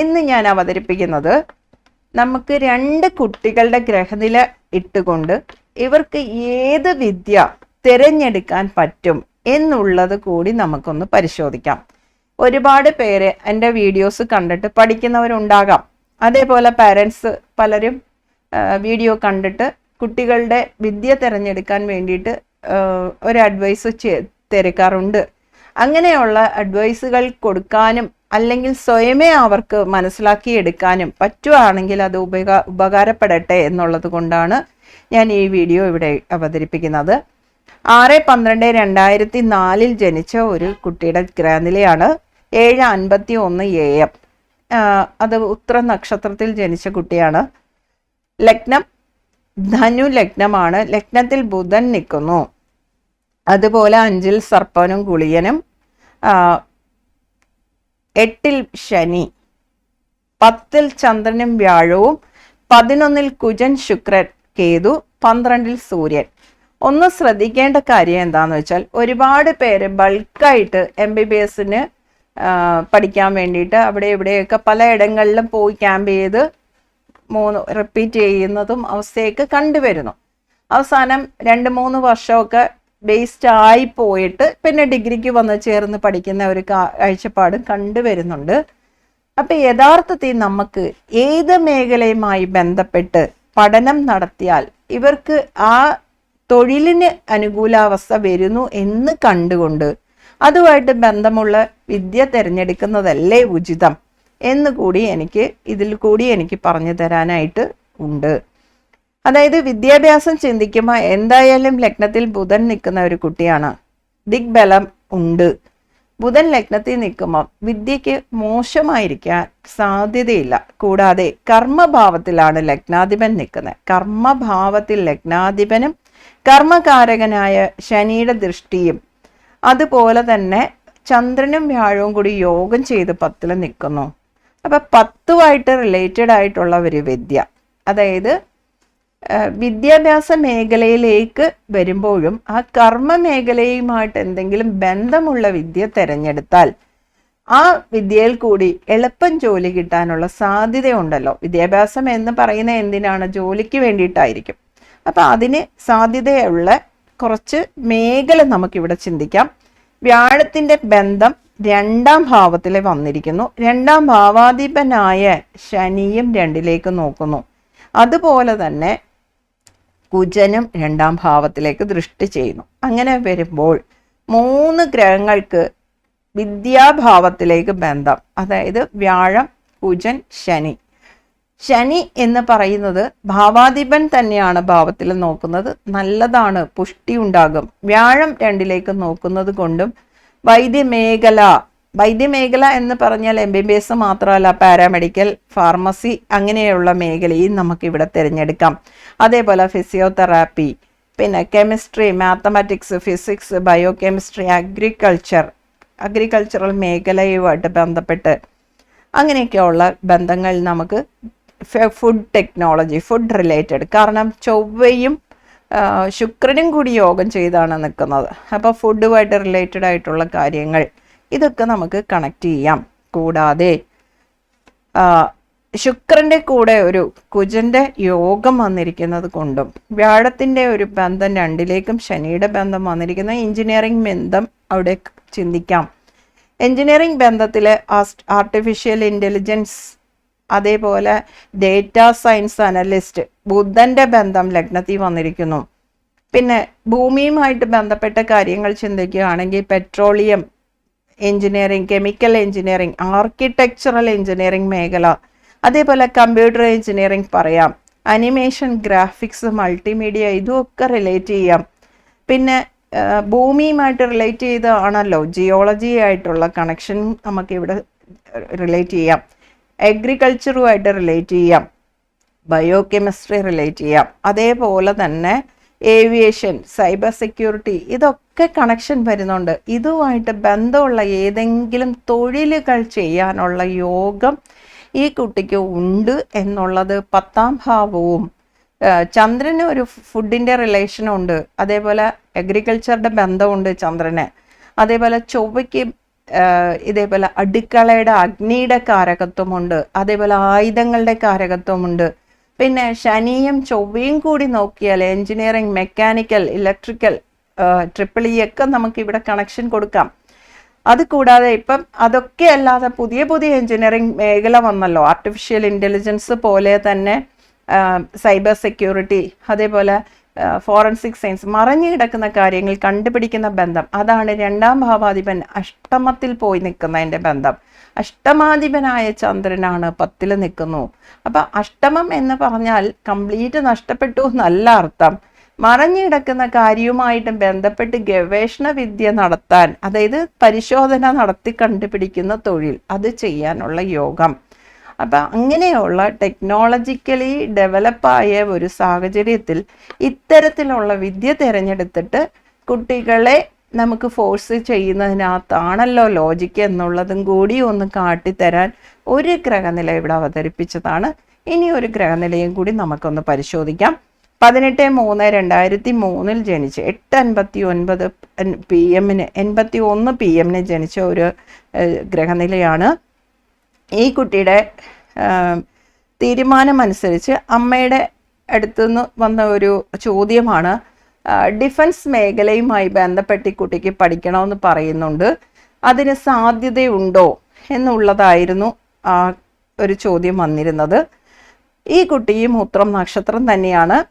ഇന്ന് ഞാൻ അവതരിപ്പിക്കുന്നത് നമുക്ക് രണ്ട് കുട്ടികളുടെ ഗ്രഹനില ഇട്ടുകൊണ്ട് ഇവർക്ക് ഏത് വിദ്യ തിരഞ്ഞെടുക്കാൻ പറ്റും എന്നുള്ളത് കൂടി നമുക്കൊന്ന് പരിശോധിക്കാം. ഒരുപാട് പേര് എന്റെ വീഡിയോസ് കണ്ടിട്ട് പഠിക്കുന്നവരുണ്ടാകാം. അതേപോലെ പാരൻസ് പലരും വീഡിയോ കണ്ടിട്ട് കുട്ടികളുടെ വിദ്യ തിരഞ്ഞെടുക്കാൻ വേണ്ടിയിട്ട് ഒരു അഡ്വൈസ് തിരക്കാറുണ്ട്. അങ്ങനെയുള്ള അഡ്വൈസുകൾ കൊടുക്കാനും അല്ലെങ്കിൽ സ്വയമേ അവർക്ക് മനസ്സിലാക്കിയെടുക്കാനും പറ്റുവാണെങ്കിൽ അത് ഉപകാ ഉപകാരപ്പെടട്ടെ എന്നുള്ളത് കൊണ്ടാണ് ഞാൻ ഈ വീഡിയോ ഇവിടെ അവതരിപ്പിക്കുന്നത്. ആറ് പന്ത്രണ്ട് രണ്ടായിരത്തി നാലിൽ ജനിച്ച ഒരു കുട്ടിയുടെ ഗ്രാനിലയാണ് ഏഴ് അൻപത്തി ഒന്ന് എ. എം അത് ഉത്ര നക്ഷത്രത്തിൽ ജനിച്ച കുട്ടിയാണ്. ലഗ്നം ധനു ലഗ്നമാണ്. ലഗ്നത്തിൽ ബുധൻ നിൽക്കുന്നു. അതുപോലെ അഞ്ചിൽ സർപ്പനും കുളിയനും. എട്ടിൽ ശനി പത്തിൽ ചന്ദ്രനും വ്യാഴവും പതിനൊന്നിൽ കുജൻ ശുക്രൻ കേതു പന്ത്രണ്ടിൽ സൂര്യൻ. ഒന്ന് ശ്രദ്ധിക്കേണ്ട കാര്യം എന്താന്ന് വെച്ചാൽ ഒരുപാട് പേര് ബൾക്കായിട്ട് എം ബി ബി എസിന് പഠിക്കാൻ വേണ്ടിയിട്ട് അവിടെ ഇവിടെയൊക്കെ പലയിടങ്ങളിലും പോയി ക്യാമ്പ് ചെയ്ത് മൂന്ന് റിപ്പീറ്റ് ചെയ്യുന്നതും അവസ്ഥയൊക്കെ കണ്ടുവരുന്നു. അവസാനം രണ്ട് മൂന്ന് വർഷമൊക്കെ ബേസ്ഡ് ആയി പോയിട്ട് പിന്നെ ഡിഗ്രിക്ക് വന്ന് ചേർന്ന് പഠിക്കുന്ന ഒരു കാഴ്ചപ്പാടും കണ്ടുവരുന്നുണ്ട് അപ്പൊ യഥാർത്ഥത്തിൽ നമുക്ക് ഏത് മേഖലയുമായി ബന്ധപ്പെട്ട് പഠനം നടത്തിയാൽ ഇവർക്ക് ആ തൊഴിലിന് അനുകൂലാവസ്ഥ വരുന്നു എന്ന് കണ്ടുകൊണ്ട് അതുമായിട്ട് ബന്ധമുള്ള വിദ്യ തിരഞ്ഞെടുക്കുന്നതല്ലേ ഉചിതം എന്നുകൂടി എനിക്ക് ഇതിൽ കൂടി എനിക്ക് പറഞ്ഞു തരാനായിട്ട് ഉണ്ട്. അതായത് വിദ്യാഭ്യാസം ചിന്തിക്കുമ്പോൾ എന്തായാലും ലഗ്നത്തിൽ ബുധൻ നിൽക്കുന്ന ഒരു കുട്ടിയാണ്. ദിഗ്ബലം ഉണ്ട്. ബുധൻ ലഗ്നത്തിൽ നിൽക്കുമ്പോൾ വിദ്യയ്ക്ക് മോശമായിരിക്കാൻ സാധ്യതയില്ല. കൂടാതെ കർമ്മഭാവത്തിലാണ് ലഗ്നാധിപൻ നിൽക്കുന്നത്. കർമ്മഭാവത്തിൽ ലഗ്നാധിപനും കർമ്മകാരകനായ ശനിയുടെ ദൃഷ്ടിയും. അതുപോലെ തന്നെ ചന്ദ്രനും വ്യാഴവും കൂടി യോഗം ചെയ്ത് പത്തിൽ നിൽക്കുന്നു. അപ്പം പത്തുമായിട്ട് റിലേറ്റഡ് ആയിട്ടുള്ള ഒരു വിദ്യ. അതായത് വിദ്യാഭ്യാസ മേഖലയിലേക്ക് വരുമ്പോഴും ആ കർമ്മ മേഖലയുമായിട്ട് എന്തെങ്കിലും ബന്ധമുള്ള വിദ്യ തിരഞ്ഞെടുത്താൽ ആ വിദ്യയിൽ കൂടി എളുപ്പം ജോലി കിട്ടാനുള്ള സാധ്യതയുണ്ടല്ലോ. വിദ്യാഭ്യാസം എന്ന് പറയുന്ന എന്തിനാണ്? ജോലിക്ക് വേണ്ടിയിട്ടായിരിക്കും. അപ്പൊ അതിന് സാധ്യതയുള്ള കുറച്ച് മേഖല നമുക്കിവിടെ ചിന്തിക്കാം. വ്യാഴത്തിന്റെ ബന്ധം രണ്ടാം ഭാവത്തിൽ വന്നിരിക്കുന്നു. രണ്ടാം ഭാവാധിപനായ ശനിയും രണ്ടിലേക്ക് നോക്കുന്നു. അതുപോലെ തന്നെ കുജനും രണ്ടാം ഭാവത്തിലേക്ക് ദൃഷ്ടി ചെയ്യുന്നു. അങ്ങനെ വരുമ്പോൾ മൂന്ന് ഗ്രഹങ്ങൾക്ക് വിദ്യാഭാവത്തിലേക്ക് ബന്ധം. അതായത് വ്യാഴം കുജൻ ശനി. ശനി എന്ന് പറയുന്നത് ഭാവാധിപൻ തന്നെയാണ് ഭാവത്തിൽ നോക്കുന്നത്. നല്ലതാണ് പുഷ്ടി ഉണ്ടാകും. വ്യാഴം രണ്ടിലേക്ക് നോക്കുന്നത് കൊണ്ടും വൈദ്യമേഖല വൈദ്യമേഖല എന്ന് പറഞ്ഞാൽ എം ബി ബി എസ് മാത്രമല്ല പാരാമെഡിക്കൽ ഫാർമസി അങ്ങനെയുള്ള മേഖലയും നമുക്ക് ഇവിടെ തിരഞ്ഞെടുക്കാം. അതേപോലെ ഫിസിയോതെറാപ്പി പിന്നെ chemistry mathematics physics bio chemistry agriculture agricultural മേഖലയുമായിട്ട് ബന്ധപ്പെട്ട് അങ്ങനെയൊക്കെയുള്ള ബന്ധങ്ങൾ നമുക്ക് ഫുഡ് ടെക്നോളജി ഫുഡ് റിലേറ്റഡ് കാരണം ചൊവ്വയും ശുക്രനും കൂടി യോഗം ചെയ്താണ് നിൽക്കുന്നത്. അപ്പോൾ ഫുഡുമായിട്ട് റിലേറ്റഡ് ആയിട്ടുള്ള കാര്യങ്ങൾ. ഇതൊക്കെ നമുക്ക് കണക്ട് ചെയ്യാം. കൂടാതെ ശുക്രന്റെ കൂടെ ഒരു കുജന്റെ യോഗം വന്നിരിക്കുന്നത് കൊണ്ടും വ്യാഴത്തിന്റെ ഒരു ബന്ധം രണ്ടിലേക്കും ശനിയുടെ ബന്ധം വന്നിരിക്കുന്ന എഞ്ചിനീയറിംഗ് ബന്ധം അവിടെ ചിന്തിക്കാം. എഞ്ചിനീയറിംഗ് ബന്ധത്തിൽ ആർട്ടിഫിഷ്യൽ ഇന്റലിജൻസ് അതേപോലെ ഡേറ്റ സയൻസ് അനലിസ്റ്റ് ബുധന്റെ ബന്ധം ലഗ്നത്തിൽ വന്നിരിക്കുന്നു. പിന്നെ ഭൂമിയുമായിട്ട് ബന്ധപ്പെട്ട കാര്യങ്ങൾ ചിന്തിക്കുകയാണെങ്കിൽ petroleum engineering chemical engineering architectural engineering മേഖല അതേപോലെ കമ്പ്യൂട്ടർ എഞ്ചിനീയറിംഗ് പറയാം. അനിമേഷൻ ഗ്രാഫിക്സ് മൾട്ടിമീഡിയ ഇതുമൊക്കെ റിലേറ്റ് ചെയ്യാം. പിന്നെ ഭൂമിയുമായിട്ട് റിലേറ്റ് ചെയ്താണല്ലോ ജിയോളജി ആയിട്ടുള്ള കണക്ഷൻ നമുക്ക് ഇവിടെ റിലേറ്റ് ചെയ്യാം. അഗ്രികൾച്ചറുമായിട്ട് റിലേറ്റ് ചെയ്യാം. ബയോ കെമിസ്ട്രി റിലേറ്റ് ചെയ്യാം. അതേപോലെ തന്നെ ഏവിയേഷൻ സൈബർ സെക്യൂരിറ്റി ഇതൊക്കെ കണക്ഷൻ വരുന്നുണ്ട്. ഇതുമായിട്ട് ബന്ധമുള്ള ഏതെങ്കിലും തൊഴിലുകൾ ചെയ്യാനുള്ള യോഗം ഈ കുട്ടിക്ക് ഉണ്ട് എന്നുള്ളത് പത്താം ഭാവവും. ചന്ദ്രന് ഒരു ഫുഡിന്റെ റിലേഷനുണ്ട് അതേപോലെ അഗ്രികൾച്ചറുടെ ബന്ധമുണ്ട് ചന്ദ്രന്. അതേപോലെ ചൊവ്വയ്ക്ക് ഇതേപോലെ അടുക്കളയുടെ അഗ്നിയുടെ കാരകത്വമുണ്ട്. അതേപോലെ ആയുധങ്ങളുടെ കാരകത്വമുണ്ട്. പിന്നെ ശനിയും ചൊവ്വയും കൂടി നോക്കിയാൽ engineering mechanical electrical triple E ഒക്കെ നമുക്ക് ഇവിടെ കണക്ഷൻ കൊടുക്കാം. അത് കൂടാതെ ഇപ്പം അതൊക്കെ അല്ലാതെ പുതിയ പുതിയ എഞ്ചിനീയറിംഗ് മേഖല വന്നല്ലോ. ആർട്ടിഫിഷ്യൽ ഇന്റലിജൻസ് പോലെ തന്നെ സൈബർ സെക്യൂരിറ്റി അതേപോലെ ഫോറൻസിക് സയൻസ് മറഞ്ഞു കിടക്കുന്ന കാര്യങ്ങൾ കണ്ടുപിടിക്കുന്ന ബന്ധം. അതാണ് രണ്ടാം ഭാവാധിപൻ അഷ്ടമത്തിൽ പോയി നിൽക്കുന്നതിന്റെ ബന്ധം. അഷ്ടമാധിപനായ ചന്ദ്രനാണ് പത്തിൽ നിൽക്കുന്നു. അപ്പം അഷ്ടമം എന്ന് പറഞ്ഞാൽ കംപ്ലീറ്റ് നഷ്ടപ്പെട്ടു എന്നല്ല അർത്ഥം. മറഞ്ഞു കിടക്കുന്ന കാര്യവുമായിട്ട് ബന്ധപ്പെട്ട് ഗവേഷണ വിദ്യ നടത്താൻ അതായത് പരിശോധന നടത്തി കണ്ടുപിടിക്കുന്ന തൊഴിൽ അത് ചെയ്യാനുള്ള യോഗം. അപ്പം അങ്ങനെയുള്ള ടെക്നോളജിക്കലി ഡെവലപ്പായ ഒരു സാഹചര്യത്തിൽ ഇത്തരത്തിലുള്ള വിദ്യ തിരഞ്ഞെടുത്തിട്ട് കുട്ടികളെ നമുക്ക് ഫോഴ്സ് ചെയ്യുന്നതിനകത്താണല്ലോ ലോജിക്ക് എന്നുള്ളതും കൂടി ഒന്ന് കാട്ടിത്തരാൻ ഒരു ഗ്രഹനില ഇവിടെ അവതരിപ്പിച്ചതാണ്. ഇനി ഒരു ഗ്രഹനിലയും കൂടി നമുക്കൊന്ന് പരിശോധിക്കാം. പതിനെട്ട് മൂന്ന് രണ്ടായിരത്തി മൂന്നിൽ ജനിച്ച് എട്ട് അൻപത്തി ഒൻപത് പി എമ്മിന് എൺപത്തി ഒന്ന് പി എമ്മിന് ജനിച്ച ഒരു ഗ്രഹനിലയാണ്. ഈ കുട്ടിയുടെ തീരുമാനമനുസരിച്ച് അമ്മയുടെ അടുത്തുനിന്ന് വന്ന ഒരു ചോദ്യമാണ് ഡിഫൻസ് മേഖലയുമായി ബന്ധപ്പെട്ട് ഈ കുട്ടിക്ക് പഠിക്കണമെന്ന് പറയുന്നുണ്ട്. അതിന് സാധ്യതയുണ്ടോ എന്നുള്ളതായിരുന്നു ആ ഒരു ചോദ്യം വന്നിരുന്നത്. ഈ കുട്ടിയും ഉത്രം നക്ഷത്രം തന്നെയാണ്.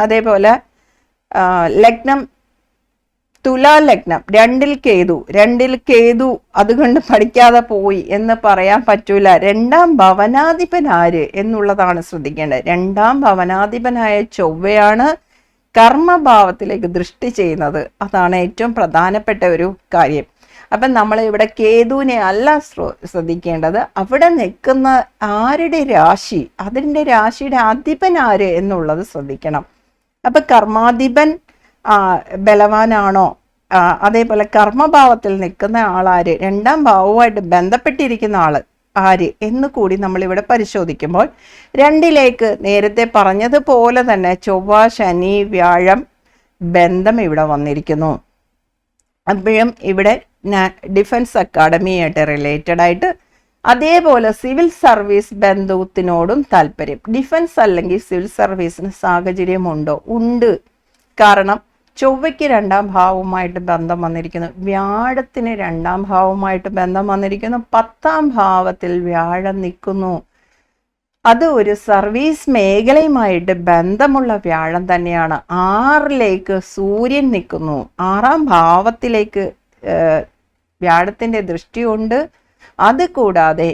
അതേപോലെ ലഗ്നം തുലാ ലഗ്നം രണ്ടിൽ കേതു. രണ്ടിൽ കേതു അതുകൊണ്ട് പഠിക്കാതെ പോയി എന്ന് പറയാൻ പറ്റൂല. രണ്ടാം ഭവനാധിപൻ ആര് എന്നുള്ളതാണ് ശ്രദ്ധിക്കേണ്ടത്. രണ്ടാം ഭവനാധിപനായ ചൊവ്വയാണ് കർമ്മഭാവത്തിലേക്ക് ദൃഷ്ടി ചെയ്യുന്നത്. അതാണ് ഏറ്റവും പ്രധാനപ്പെട്ട ഒരു കാര്യം. അപ്പം നമ്മൾ ഇവിടെ കേതുവിനെ അല്ല ശ്രദ്ധിക്കേണ്ടത്. അവിടെ നിൽക്കുന്ന ആരുടെ രാശി? അതിന്റെ രാശിയുടെ അധിപൻ ആര് എന്നുള്ളത് ശ്രദ്ധിക്കണം. അപ്പം കർമാധിപൻ ബലവാനാണോ? അതേപോലെ കർമ്മഭാവത്തിൽ നിൽക്കുന്ന ആളാര് രണ്ടാം ഭാവവുമായിട്ട് ബന്ധപ്പെട്ടിരിക്കുന്ന ആൾ ആര് എന്ന് കൂടി നമ്മളിവിടെ പരിശോധിക്കുമ്പോൾ രണ്ടിലേക്ക് നേരത്തെ പറഞ്ഞതുപോലെ തന്നെ ചൊവ്വ ശനി വ്യാഴം ബന്ധം ഇവിടെ വന്നിരിക്കുന്നു. അപ്പോഴും ഇവിടെ ഡിഫൻസ് അക്കാഡമിയായിട്ട് റിലേറ്റഡ് ആയിട്ട് അതേപോലെ സിവിൽ സർവീസ് ബന്ധുത്തിനോടും താല്പര്യം. ഡിഫൻസ് അല്ലെങ്കിൽ സിവിൽ സർവീസിന് സാഹചര്യമുണ്ടോ? ഉണ്ട്. കാരണം ചൊവ്വയ്ക്ക് രണ്ടാം ഭാവവുമായിട്ട് ബന്ധം വന്നിരിക്കുന്നു. വ്യാഴത്തിന് രണ്ടാം ഭാവവുമായിട്ട് ബന്ധം വന്നിരിക്കുന്നു. പത്താം ഭാവത്തിൽ വ്യാഴം നിൽക്കുന്നു. അത് ഒരു സർവീസ് മേഖലയുമായിട്ട് ബന്ധമുള്ള വ്യാഴം തന്നെയാണ്. ആറിലേക്ക് സൂര്യൻ നിൽക്കുന്നു. ആറാം ഭാവത്തിലേക്ക് വ്യാഴത്തിന്റെ ദൃഷ്ടിയുണ്ട് അത് കൂടാതെ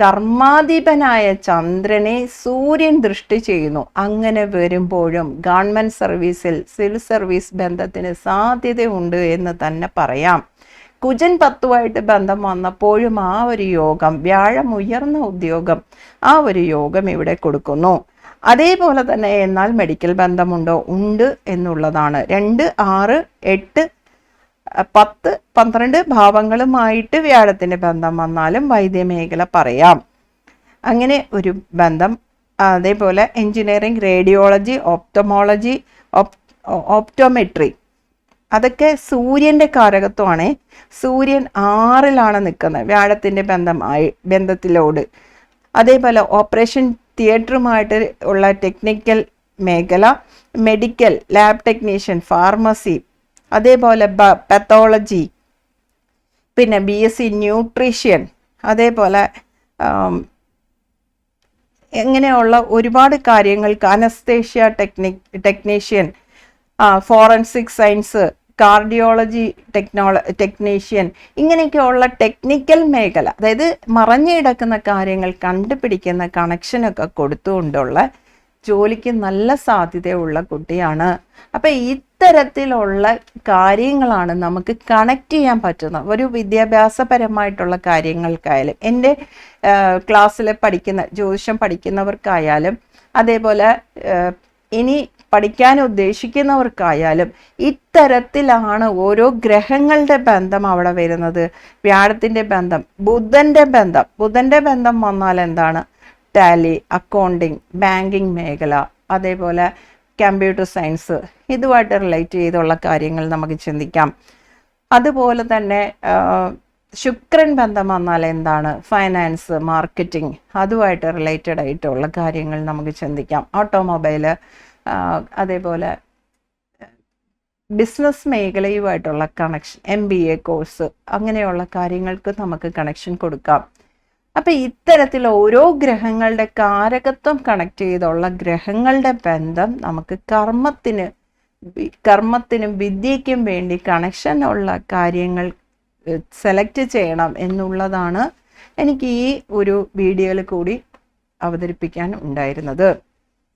കർമാധിപനായ ചന്ദ്രനെ സൂര്യൻ ദൃഷ്ടി ചെയ്യുന്നു. അങ്ങനെ വരുമ്പോഴും ഗവൺമെന്റ് സർവീസിൽ സിവിൽ സർവീസ് ബന്ധത്തിന് സാധ്യതയുണ്ട് എന്ന് തന്നെ പറയാം. കുജൻ പത്തുമായിട്ട് ബന്ധം വന്നപ്പോഴും ആ ഒരു യോഗം വ്യാഴം ഉയർന്ന ഉദ്യോഗം ആ ഒരു യോഗം ഇവിടെ കൊടുക്കുന്നു. അതേപോലെ തന്നെ എന്നാൽ മെഡിക്കൽ ബന്ധമുണ്ടോ? ഉണ്ട് എന്നുള്ളതാണ്. രണ്ട് ആറ് എട്ട് പത്ത് പന്ത്രണ്ട് ഭാവങ്ങളുമായിട്ട് വ്യാഴത്തിന്റെ ബന്ധം വന്നാലും വൈദ്യമേഖല പറയാം. അങ്ങനെ ഒരു ബന്ധം അതേപോലെ എഞ്ചിനീയറിംഗ് റേഡിയോളജി ഓപ്റ്റമോളജി ഓപ്റ്റോമെട്രി അതൊക്കെ സൂര്യന്റെ കാരകത്വമാണ്. സൂര്യൻ ആറിലാണ് നിൽക്കുന്നത് വ്യാഴത്തിന്റെ ബന്ധമായി ബന്ധത്തിലോട്. അതേപോലെ ഓപ്പറേഷൻ തിയേറ്ററുമായിട്ട് ഉള്ള ടെക്നിക്കൽ മേഖല മെഡിക്കൽ ലാബ് ടെക്നീഷ്യൻ ഫാർമസി അതേപോലെ പത്തോളജി പിന്നെ ബി എസ് സി ന്യൂട്രീഷ്യൻ അതേപോലെ എങ്ങനെയുള്ള ഒരുപാട് കാര്യങ്ങൾക്ക് anaesthesia technique technician forensic science cardiology ടെക്നോള technician ഇങ്ങനെയൊക്കെയുള്ള ടെക്നിക്കൽ മേഖല അതായത് മറഞ്ഞു കിടക്കുന്ന കാര്യങ്ങൾ കണ്ടുപിടിക്കുന്ന കണക്ഷനൊക്കെ കൊടുത്തുകൊണ്ടുള്ള ജോലിക്ക് നല്ല സാധ്യതയുള്ള കുട്ടിയാണ്. അപ്പം ഇത്തരത്തിലുള്ള കാര്യങ്ങളാണ് നമുക്ക് കണക്ട് ചെയ്യാൻ പറ്റുന്നത് ഒരു വിദ്യാഭ്യാസപരമായിട്ടുള്ള കാര്യങ്ങൾക്കായാലും എന്റെ ക്ലാസ്സിൽ പഠിക്കുന്ന ജ്യോതിഷം പഠിക്കുന്നവർക്കായാലും അതേപോലെ ഇനി പഠിക്കാൻ ഉദ്ദേശിക്കുന്നവർക്കായാലും ഇത്തരത്തിലാണ് ഓരോ ഗ്രഹങ്ങളുടെ ബന്ധം അവിടെ വരുന്നത്. വ്യാഴത്തിന്റെ ബന്ധം ബുധന്റെ ബന്ധം. ബുധന്റെ ബന്ധം വന്നാൽ എന്താണ്? ടാലി അക്കൗണ്ടിങ് ബാങ്കിങ് മേഖല അതേപോലെ കമ്പ്യൂട്ടർ സയൻസ് ഇതുമായിട്ട് റിലേറ്റ് ചെയ്തുള്ള കാര്യങ്ങൾ നമുക്ക് ചിന്തിക്കാം. അതുപോലെ തന്നെ ശുക്രൻ ബന്ധം വന്നാൽ എന്താണ്? ഫൈനാൻസ് മാർക്കറ്റിംഗ് അതുമായിട്ട് റിലേറ്റഡ് ആയിട്ടുള്ള കാര്യങ്ങൾ നമുക്ക് ചിന്തിക്കാം. ഓട്ടോമൊബൈൽ അതേപോലെ business മേഖലയുമായിട്ടുള്ള connection M B A course അങ്ങനെയുള്ള കാര്യങ്ങൾക്ക് നമുക്ക് കണക്ഷൻ കൊടുക്കാം. അപ്പം ഇത്തരത്തിൽ ഓരോ ഗ്രഹങ്ങളുടെ കാരകത്വം കണക്ട് ചെയ്തുള്ള ഗ്രഹങ്ങളുടെ ബന്ധം നമുക്ക് കർമ്മത്തിന് കർമ്മത്തിനും വിദ്യയ്ക്കും വേണ്ടി കണക്ഷൻ ഉള്ള കാര്യങ്ങൾ സെലക്ട് ചെയ്യണം എന്നുള്ളതാണ് എനിക്ക് ഈ ഒരു വീഡിയോയിൽ കൂടി അവതരിപ്പിക്കാൻ ഉണ്ടായിരുന്നത്.